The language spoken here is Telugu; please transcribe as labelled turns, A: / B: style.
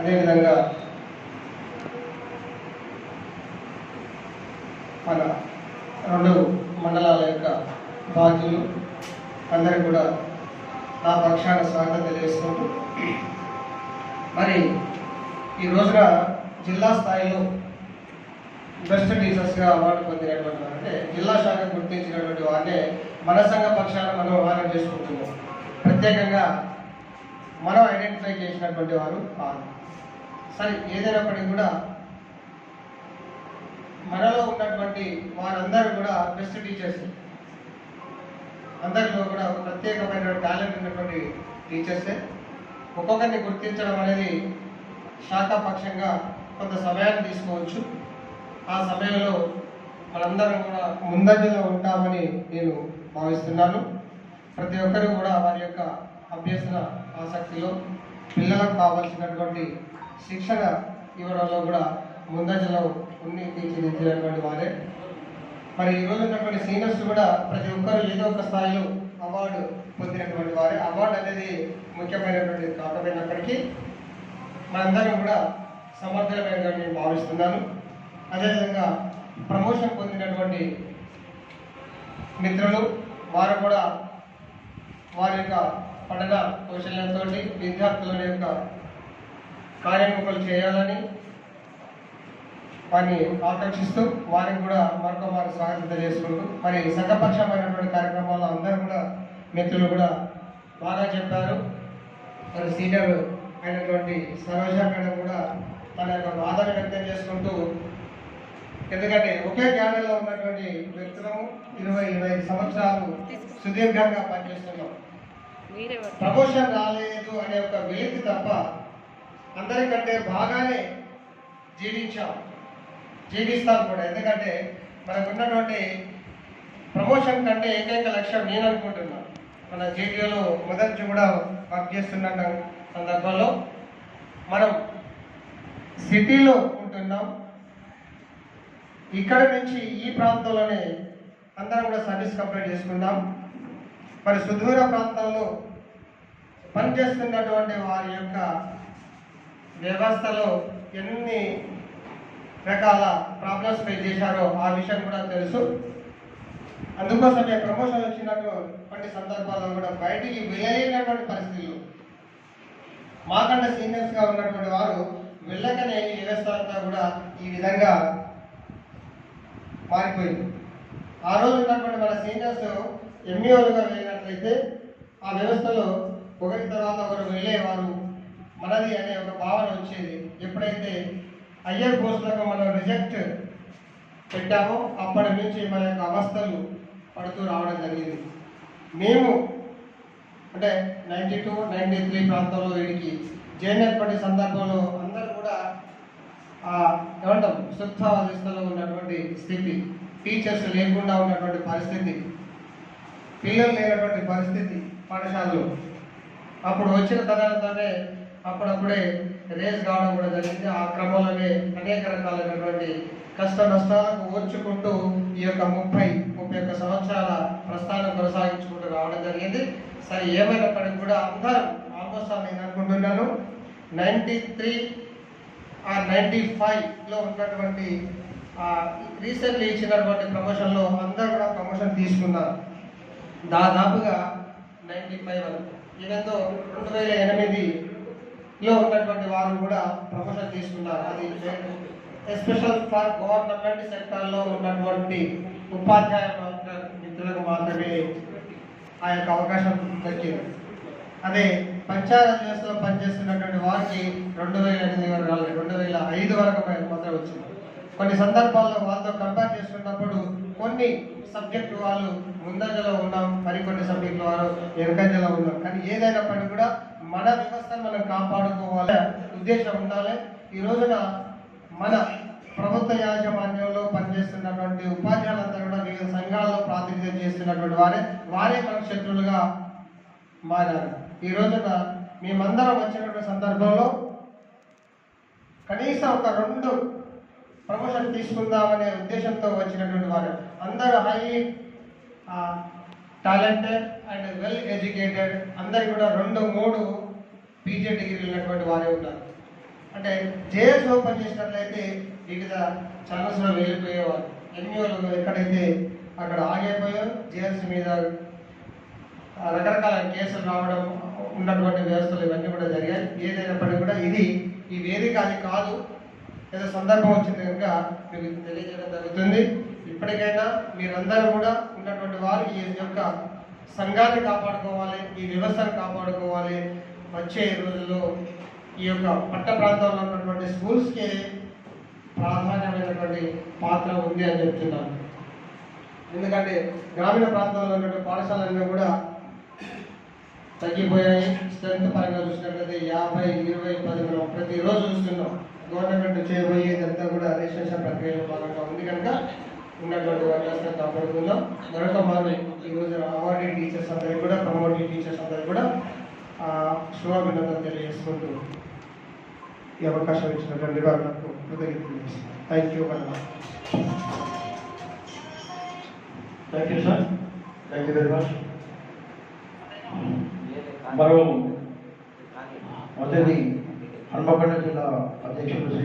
A: అదేవిధంగా మన రెండు మండలాల యొక్క బాధ్యులు అందరికీ కూడా నా పక్షాన స్వాగతం తెలియజేసుకుంటూ మరి ఈ రోజున జిల్లా స్థాయిలో బెస్ట్ టీచర్స్గా అవార్డు పొందినటువంటి అంటే జిల్లా శాఖ గుర్తించినటువంటి వారిని మన సంఘ పక్షాన మనం అవార్డు చేసుకుంటున్నాం. ప్రత్యేకంగా మనం ఐడెంటిఫై చేసినటువంటి వారు కాదు సరే ఏదైనప్పటికీ కూడా మనలో ఉన్నటువంటి వారందరూ కూడా బెస్ట్ టీచర్స్ అందరిలో కూడా ఒక ప్రత్యేకమైన టాలెంట్ ఉన్నటువంటి టీచర్సే ఒక్కొక్కరిని గుర్తించడం అనేది శాఖాపక్షంగా కొంత సమయాన్ని తీసుకోవచ్చు. ఆ సమయంలో మనందరం కూడా ముందంజలో ఉంటామని నేను భావిస్తున్నాను. ప్రతి ఒక్కరూ కూడా వారి యొక్క అభ్యసన ఆసక్తిలో పిల్లలకు కావాల్సినటువంటి శిక్షణ ఇవ్వడంలో కూడా ముందంజలో ఉన్ని తీర్చిదిద్దినటువంటి వారే. మరి ఈ ఉన్నటువంటి సీనియర్స్ కూడా ప్రతి ఒక్కరు ఏదో ఒక స్థాయిలో అవార్డు పొందినటువంటి వారే. అవార్డు అనేది ముఖ్యమైనటువంటి కాకపోయినప్పటికీ మనందరం కూడా సమర్థమైనటువంటి నేను భావిస్తున్నాను. అదేవిధంగా ప్రమోషన్ పొందినటువంటి మిత్రులు వారు కూడా వారి యొక్క పఠన కౌశల్యంతో విద్యార్థుల యొక్క కార్యముఖలు చేయాలని వారిని ఆకర్షిస్తూ వారికి కూడా మరొక వారి స్వాగతం తెలియజేసుకుంటూ మరి సంఘపక్షమైనటువంటి కార్యక్రమాల్లో అందరూ కూడా మిత్రులు కూడా బాగా చెప్పారు. మరి సీనియర్ అయినటువంటి సరోజ మేడం కూడా తన యొక్క బాధను వ్యక్తం చేసుకుంటూ ఎందుకంటే ఒకే క్యాడర్లో ఉన్నటువంటి వ్యక్తులము ఇరవై ఇరవై ఐదు సంవత్సరాలు సుదీర్ఘంగా పనిచేస్తున్నాం. ప్రమోషన్ రాలేదు అనే ఒక వెలితి తప్ప అందరికంటే బాగానే జీవించాం. జీవిస్తాం కూడా. ఎందుకంటే మనకున్నటువంటి ప్రమోషన్ కంటే ఏకైక లక్ష్యం నేను అనుకుంటున్నాను మన జీటీఓలో మొదటి కూడా వర్క్ చేస్తున్న సందర్భంలో మనం సిటీలో ఉంటున్నాం. ఇక్కడ నుంచి ఈ ప్రాంతంలోనే అందరం కూడా సర్వీస్ కంప్లీట్ చేసుకుందాం. మరి సుదూర ప్రాంతాల్లో పనిచేస్తున్నటువంటి వారి యొక్క వ్యవస్థలో ఎన్ని రకాల ప్రాబ్లమ్స్ ఫేస్ చేశారో ఆ విషయం కూడా తెలుసు. అందుకోసమే ప్రమోషన్ వచ్చినటువంటి సందర్భాల్లో కూడా బయటికి వెళ్ళలేనటువంటి పరిస్థితులు. మాకంటే సీనియర్స్గా ఉన్నటువంటి వారు వెళ్ళకనే ఈ వ్యవస్థ అంతా కూడా ఈ విధంగా మారిపోయింది. ఆ రోజు ఉన్నటువంటి మన సీనియర్స్ ఎంఈఓలుగా వెళ్ళినట్లయితే ఆ వ్యవస్థలో ఒకరి తర్వాత ఒకరు వెళ్ళేవారు మనది అనే ఒక భావన వచ్చేది. ఎప్పుడైతే అయ్యర్ పోస్టులకు మనం రిజెక్ట్ పెట్టామో అప్పటి నుంచి మన యొక్క అవస్థలు పడుతూ రావడం జరిగింది. మేము అంటే నైంటీ టూ నైంటీ త్రీ ప్రాంతంలో వీడికి చేరినటువంటి సందర్భంలో అందరూ కూడా ఆ ఏమంటాం సుప్తావస్థలో ఉన్నటువంటి స్థితి టీచర్స్ లేకుండా ఉన్నటువంటి పరిస్థితి పిల్లలు లేనటువంటి పరిస్థితి పాఠశాలలో. అప్పుడు వచ్చిన తదనంతరనే అప్పుడప్పుడే రేస్ కావడం కూడా జరిగింది. ఆ క్రమంలోనే అనేక రకాలైనటువంటి కష్ట నష్టాలకు ఓర్చుకుంటూ ఈ యొక్క ముప్పై ముప్పై ఒక్క సంవత్సరాల ప్రస్థానం కొనసాగించుకుంటూ రావడం జరిగింది. సరే ఏమైనప్పటికీ కూడా అందరూ ఆల్మోస్ట్ నేను అనుకుంటున్నాను. నైంటీ త్రీ ఆ నైంటీ ఫైవ్లో ఉన్నటువంటి రీసెంట్లీ ఇచ్చినటువంటి ప్రమోషన్లో అందరూ కూడా ప్రమోషన్ తీసుకున్నారు. దాదాపుగా నైంటీ ఫైవ్ వరకు. ఈవెంతో రెండు వేల ఎనిమిది లో ఉన్నటువంటి వారు కూడా ప్రమోషన్ తీసుకున్నారు అది ఎస్పెషల్ ఫర్ గవర్నమెంట్ సెక్టార్లో ఉన్నటువంటి ఉపాధ్యాయ మిత్రులకు మాత్రమే ఆ యొక్క అవకాశం దక్కింది. అదే పంచాయత్ వ్యవస్థలో పనిచేస్తున్నటువంటి వారికి రెండు వేల ఎనిమిది వరకు రెండు వేల ఐదు వరకు మాత్రం వచ్చింది. కొన్ని సందర్భాల్లో వాళ్ళతో కంపేర్ చేసుకున్నప్పుడు కొన్ని సబ్జెక్టు వాళ్ళు ముందంజలో ఉన్నాం మరికొన్ని సబ్జెక్టులు వారు వెనుకంజలో ఉన్నాం. కానీ ఏదైనప్పటికీ కూడా మన వ్యవస్థను మనం కాపాడుకోవాలి. ఉద్దేశం ఉండాలి. ఈ రోజున మన ప్రభుత్వ యాజమాన్యంలో పనిచేస్తున్నటువంటి ఉపాధ్యాయులంతా కూడా వివిధ సంఘాల్లో ప్రాతినిధ్యం చేస్తున్నటువంటి వారే వారే మన శత్రులుగా మారారు. ఈ రోజున మేమందరం వచ్చినటువంటి సందర్భంలో కనీసం ఒక రెండు ప్రమోషన్ తీసుకుందామనే ఉద్దేశంతో వచ్చినటువంటి వారు. అందరూ high talented and well educated అందరు కూడా రెండు మూడు పీజీ డిగ్రీలు ఉన్నటువంటి వారే ఉన్నారు అంటే జేఎస్ ఓపెన్ చేసినట్లయితే వివిధ ఛానల్స్లో వెళ్ళిపోయేవారు. ఎన్యూలు ఎక్కడైతే అక్కడ ఆగిపోయారు? జేఎస్ మీద రకరకాల కేసులు రావడం ఉన్నటువంటి వ్యవస్థలు ఇవన్నీ కూడా జరిగాయి. ఏదైనప్పటికీ కూడా ఇది ఈ వేదిక అది కాదు. ఏదో సందర్భం వచ్చింది కనుక మీకు తెలియజేయడం జరుగుతుంది. ఇప్పటికైనా మీరందరూ కూడా ఉన్నటువంటి వారు ఈ యొక్క సంఘాన్ని కాపాడుకోవాలి ఈ వ్యవస్థను కాపాడుకోవాలి. వచ్చే రోజుల్లో ఈ యొక్క పట్ట ప్రాంతంలో ఉన్నటువంటి స్కూల్స్కి ప్రాధాన్యమైనటువంటి పాత్ర ఉంది అని చెప్తున్నాను. ఎందుకంటే గ్రామీణ ప్రాంతాల్లో ఉన్నటువంటి పాఠశాలన్నీ కూడా తగ్గిపోయాయి. స్ట్రెంత్ పరంగా చూసినట్లయితే యాభై ఇరవై పది మనం ప్రతిరోజు చూస్తున్నాం. గవర్నమెంట్ చేయబోయేదంతా కూడా రిజిస్ట్రేషన్ ప్రక్రియలో భాగంగా ఉంది కనుక ఉన్నటువంటి వ్యవస్థను కాపాడుకుందాం మరొక మారు ఈరోజు అవార్డీ టీచర్స్ అందరికీ కూడా ప్రమోటెడ్ టీచర్స్ అందరికీ కూడా ఆ, శుభాభినందనలు తెలియజేసుకుంటూ ఈ అవకాశం ఇచ్చినటువంటి వాళ్ళకు కృతజ్ఞతలు thank you very much
B: thank you sir thank you very much మరో మొదటి హన్మకొండ జిల్లా అధ్యక్షుడు శ్రీ